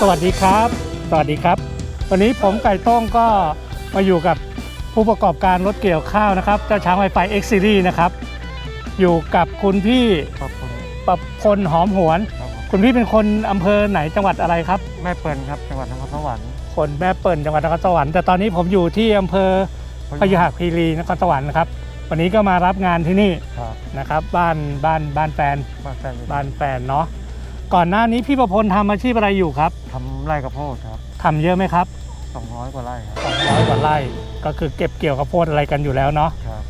สวัสดีครับ สวัสดีครับ วันนี้ผมไก่โต้งก็มาอยู่กับผู้ประกอบการรถเกี่ยวข้าวนะครับ เจ้าช้างไวไฟ X Series นะครับ อยู่กับคุณพี่ครับผมประพลหอมหวน ครับผมคุณพี่เป็นคนอำเภอไหนจังหวัดอะไรครับ แม่เปิลครับจังหวัดนครสวรรค์คนแม่เปิ่นจังหวัดนครสวรรค์แต่ตอนนี้ผมอยู่ที่อำเภอพยุหคีรีนครสวรรค์นะครับ วันนี้ก็มารับงานที่นี่ครับนะครับ บ้านบ้านบ้านแฟน บ้านแฟนอยู่บ้านแฟนเนาะก่อนหน้านี้พี่ประพลทำอาชีพอะไรอยู่ครับ ทำไร่กระโพดครับ ทำเยอะไหมครับ200 กว่าไร่ครับ200กว่าไร่ก็คือเก็บเกี่ยวข้าวโพดอะไรกันอยู่แล้วเนาะครับ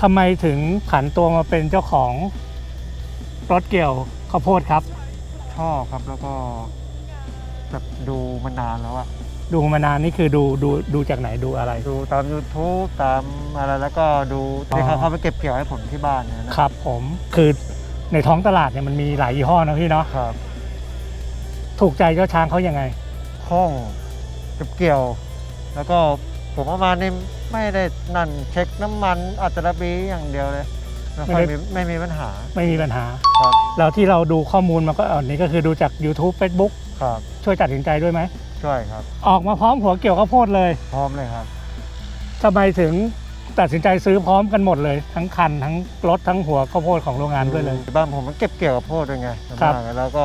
ทำไมถึงผันตัวมาเป็นเจ้าของรถเกี่ยวข้าวโพดครับ ชอบครับแล้วก็แบบดูมานานแล้วอะดูมานานนี่คือดูดูดูจากไหนดูอะไร ดูตาม YouTube ตามอะไรแล้วก็ดูที่เขาเข้าไปเก็บเกี่ยวให้ผมที่บ้านเนี่ยนะครับผมคือในท้องตลาดเนี่ยมันมีหลายยี่ห้อนะพี่เนาะครับ ถูกใจเจ้าช้างเขายังไง ห้องเก็บเกี่ยว แล้วก็ผมประมาณนี้ไม่ได้นั่นเช็คน้ำมันอัตราบีอย่างเดียวเลยไม่ค่อยไม่มีได้ไม่มีปัญหาไม่มีปัญหา ครับแล้วที่เราดูข้อมูลมาก็อันนี้ก็คือดูจาก YouTube Facebook ครับช่วยตัดสินใจด้วยไหม ช่วยครับ ออกมาพร้อมหัวเกี่ยวข้าวโพดเลยพร้อมเลยครับ ทำไมถึงตัดสินใจซื้อพร้อมกันหมดเลย ทั้งคันทั้งรถทั้งหัวข้าวโพดของโรงงานด้วยเลย บ้านผมมันเก็บเกี่ยวกับโพดด้วยไงครับส่วนมากแล้วก็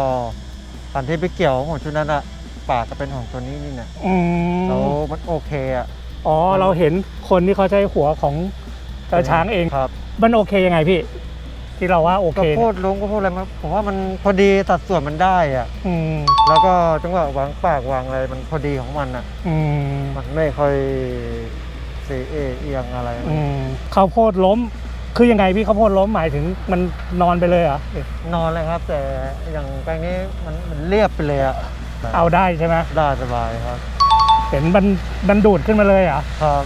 ตอนที่ไปเกี่ยวของชุดนั้นอะปากก็เป็นของตัวนี้นี่เนี่ยอืมแล้วมันโอเคอะอ๋อเราเห็นคนที่เขาใช้หัวของเจ้าช้างเอง ครับ มันโอเคยังไงพี่ ที่เราว่าโอก็เคโพดลงก็โพดอะไรมาผมว่ามันพอดีสัดส่วนมันได้อะอืมแล้วก็จังหวะวางปากวางอะไรมันพอดีของมันอะอืมมันไม่ค่อยเซเอเอียงอะไรอืมข้าวโพดล้ม คือยังไงพี่ข้าวโพดล้มหมายถึงมันนอนไปเลยเหรอนอนเลยครับ แต่อย่างแปลงนี้มันมันเรียบไปเลยอะเอาได้ใช่ไหมได้สบายครับ เห็นมันมันดูดขึ้นมาเลยเหรอครับ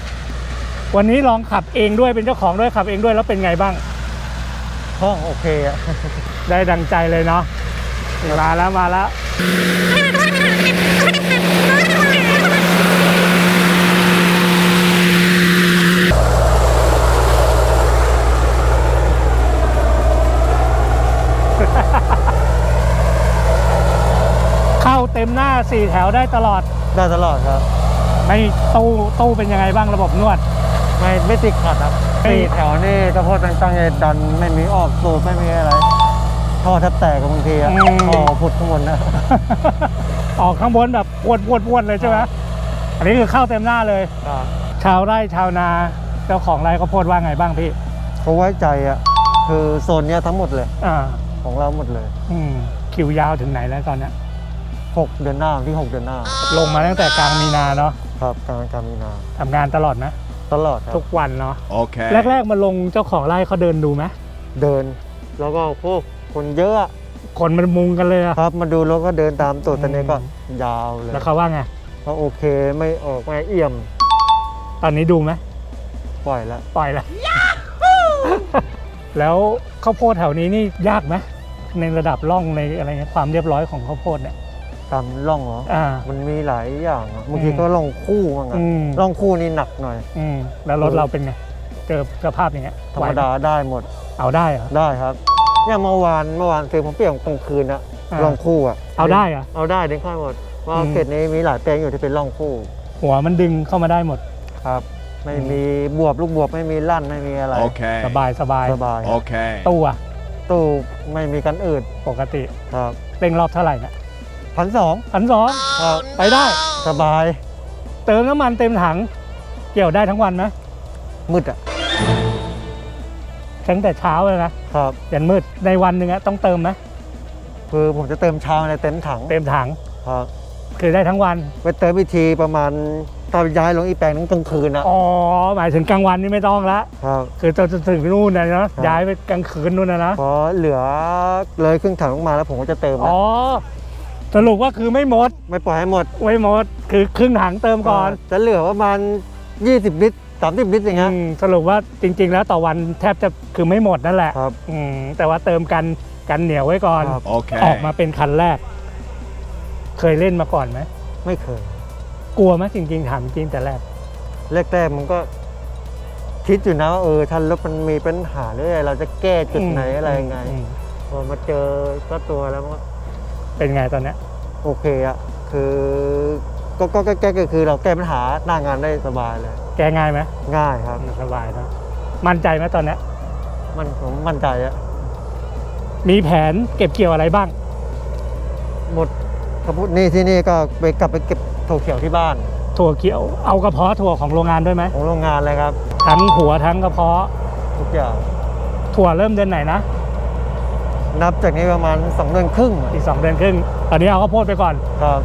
วันนี้ลองขับเองด้วยเป็นเจ้าของด้วยขับเองด้วยแล้วเป็นไงบ้างห้องโอเคอะได้ดังใจเลยเนาะมาแล้วมาแล้ว เข้าเต็มหน้าสี่แถวได้ตลอดได้ตลอดครับไม่ตู้ตู้เป็นยังไงบ้างระบบนวด ไม่ไม่ติดขัดครับไม่สี่แถวนี่กระโพดตั้งใจดันไม่มีออกสูบไม่มีอะไรท่อแทบแตกกับบางทีอะท่อผุดข้างบนนะออกข้างบนแบบปวดปวดปวดเลยใช่ไหมอันนี้คือเข้าเต็มหน้าเลยครับชาวไร่ชาวนาเจ้าของไร่ข้าวโพดว่าไงบ้างพี่เขาไว้ใจอะคือโซนเนี้ยทั้งหมดเลยอ่าของเราหมดเลย อืมคิวยาวถึงไหนแล้วตอนเนี้ย 6 เดือนหน้าที่ 6 เดือนหน้าลงมาตั้งแต่กลางมีนาเนาะครับกลางกลางมีนาทำงานตลอดนะตลอดครับทุกวันเนาะ Okay. แรกๆมาลงเจ้าของไร่เขาเดินดูไหมเดิน แล้วก็พวกคนเยอะอะคนมันมุงกันเลยอะครับ มาดูแล้วก็เดินตามตัวอืมตอนนี้ก็ยาวเลยแล้วเขาว่าไงเขาโอเคไม่ออกไม่เอี่ยม ตอนนี้ดูไหมปล่อยแล้วปล่อยแล้วแล้วข้าวโพดแถวนี้นี่ยากไหมในระดับร่องในอะไรเงี้ยความเรียบร้อยของข้าวโพดเนี่ย ตามร่องเหรอ อ่า มันมีหลายอย่างอะบางทีอืมก็ร่องคู่บ้างอะอืม ร่องคู่นี่หนักหน่อย อืมแล้วรถเราเป็นไง เจอสภาพอย่างเงี้ยธรไหวรมไหดาได้หมด เอาได้เหรอ ได้ครับ เนี่ยเมื่อวานเมื่อวานคือผมเปลี่ยนกลางคืนอะอ่า ร่องคู่อะเอาได้เหรอ เอาได้เด้งค่อยหมดว่าอืม เขตนี้มีหลายแปลงอยู่ที่เป็นร่องคู่หัวมันดึงเข้ามาได้หมด ครับ ไม่อืมมีบวบลูกบวบไม่มีลั่นไม่มีอะไร Okay. สบายสบายสบาย Okay. ตู้อะตู้ไม่มีกันอืดปกติครับ เร่งรอบเท่าไหร่เนี่ย พันสองพันสองครับไปได้สบาย เติมน้ำมันเต็มถัง เกี่ยวได้ทั้งวันไหมมืดอะตั้งแต่เช้าเลยนะครับยันมืดในวันหนึ่งอะต้องเติมไหมคือผมจะเติมเช้าในเต็มถังเต็มถังครับคือได้ทั้งวันไปเติมวิธีประมาณตอนย้ายลงอีแปลงนึงกลางคืนนะอ๋อหมายถึงกลางวันนี่ไม่ต้องละครับคือจะถึงนู่นนะนะครับย้ายไปกลางคืนนู่นนะนะพอเหลือเลยครึ่งถังลงมาแล้วผมก็จะเติมนะอ๋อ สรุปว่าคือไม่หมด ไม่ปล่อยให้หมดไม่หมด คือครึ่งถังเติมก่อนจะเหลือประมาณ 20 ลิตร 30 ลิตรอย่างเงี้ย อืมสรุปว่าจริง ๆ แล้วต่อวันแทบจะคือไม่หมดนั่นแหละครับ อืมแต่ว่าเติมกันกันเหนียวไว้ก่อน ครับออก Okay. มาเป็นคันแรก เคยเล่นมาก่อนไหมไม่เคย กลัวไหมจริงๆถามจริงแต่แรก แรกๆมันก็คิดอยู่นะว่าเออถ้ารถมันมีปัญหาหรืออะไรเราจะแก้จุดไหนอะไรยังไง อืมพอมาเจอก็ตัวแล้วมันก็ เป็นไงตอนเนี้ยโอเคอะคือก็ก็ก็แก้ก็คือเราแก้ปัญหาหน้างานได้สบายเลย แกง่ายไหมง่ายครับ สบายนะมั่นใจไหมตอนเนี้ยมันผมมั่นใจอะมีแผนเก็บเกี่ยวอะไรบ้าง หมดกระพุ้นี่ที่นี่ก็ไปกลับไปเก็บถั่วเขียวที่บ้าน ถั่วเขียวเอากระเพาะถั่วของโรงงานด้วยไหมของโรงงานเลยครับ ทั้งหัวทั้งกระเพาะทุกอย่างถั่วเริ่มเดือนไหนนะ นับจากนี้ประมาณ 2 เดือนครึ่งอะอีกสองเดือนครึ่ง ตอนนี้เอาข้าวโพดไปก่อน ครับ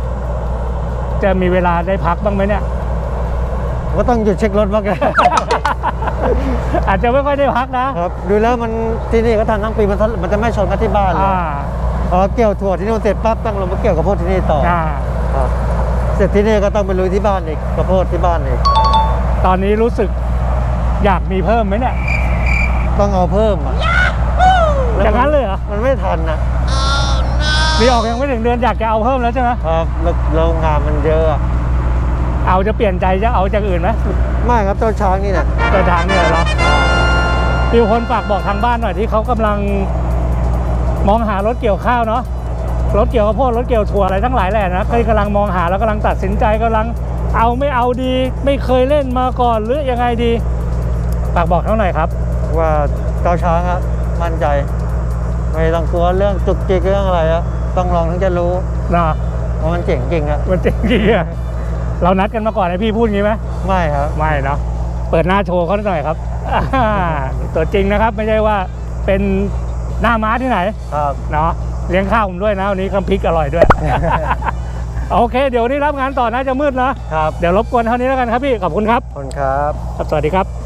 จะมีเวลาได้พักบ้างไหมเนี่ยผมก็ต้องหยุดเช็ครถบ้างไงอาจจะไม่ค่อยได้พักนะครับ ดูแล้วมันที่นี่ก็ทำทั้งปีมันทะมันจะไม่ชนกันที่บ้านเลยอ่าพอเกี่ยวถั่วที่นู่นเสร็จปั๊บต้องลงมาเกี่ยวกับโพดที่นี่ต่ออ่าครับ เสร็จที่นี่ก็ต้องไปลุยที่บ้านอีกกระโพดที่บ้านอีก ตอนนี้รู้สึกอยากมีเพิ่มไหมเนี่ย ต้องเอาเพิ่มอะ อย่างนั้นเลยเหรอ มันไม่ทันนะมีออกยังไม่ถึงเดือนอยากจะเอาเพิ่มแล้วใช่ไหมครับแล้วแล้วงานมันเยอะอะ เอาจะเปลี่ยนใจจะเอาจากอื่นไหมไม่ครับเจ้าช้างนี่เนี่ยเดินทางเนี่ยเหรอมีคนฝากบอกทางบ้านหน่อยที่เขากำลังมองหารถเกี่ยวข้าวเนาะรถเกี่ยวข้าวโพดรถเกี่ยวถั่วอะไรทั้งหลายแหละนะก็กำลังมองหาแล้วกำลังตัดสินใจกำลังเอาไม่เอาดี ไม่เคยเล่นมาก่อนหรือยังไงดีฝากบอกเขาหน่อยครับ ว่าเจ้าช้างอะมั่นใจ ไม่ต้องกลัวเรื่องจุกจิกเรื่องอะไรอะต้องลองถึงจะรู้นะว่ามันเจ๋งจริงอะมันจริงจริงอะเรานัดกันมาก่อนให้พี่พูดงี้ไหมไม่ครับไม่เนาะเปิดหน้าโชว์เขาหน่อยครับอ่าตัวจริงนะครับไม่ใช่ว่าเป็นหน้าม้าที่ไหนครับเนาะเลี้ยงข้าวผมด้วยนะวันนี้คำพริกอร่อยด้วยโอเค เดี๋ยววันนี้รับงานต่อนะจะมืดนะครับเดี๋ยวรบกวนเท่านี้แล้วกันครับพี่ขอบคุณครับขอบคุณครับครับสวัสดีครับ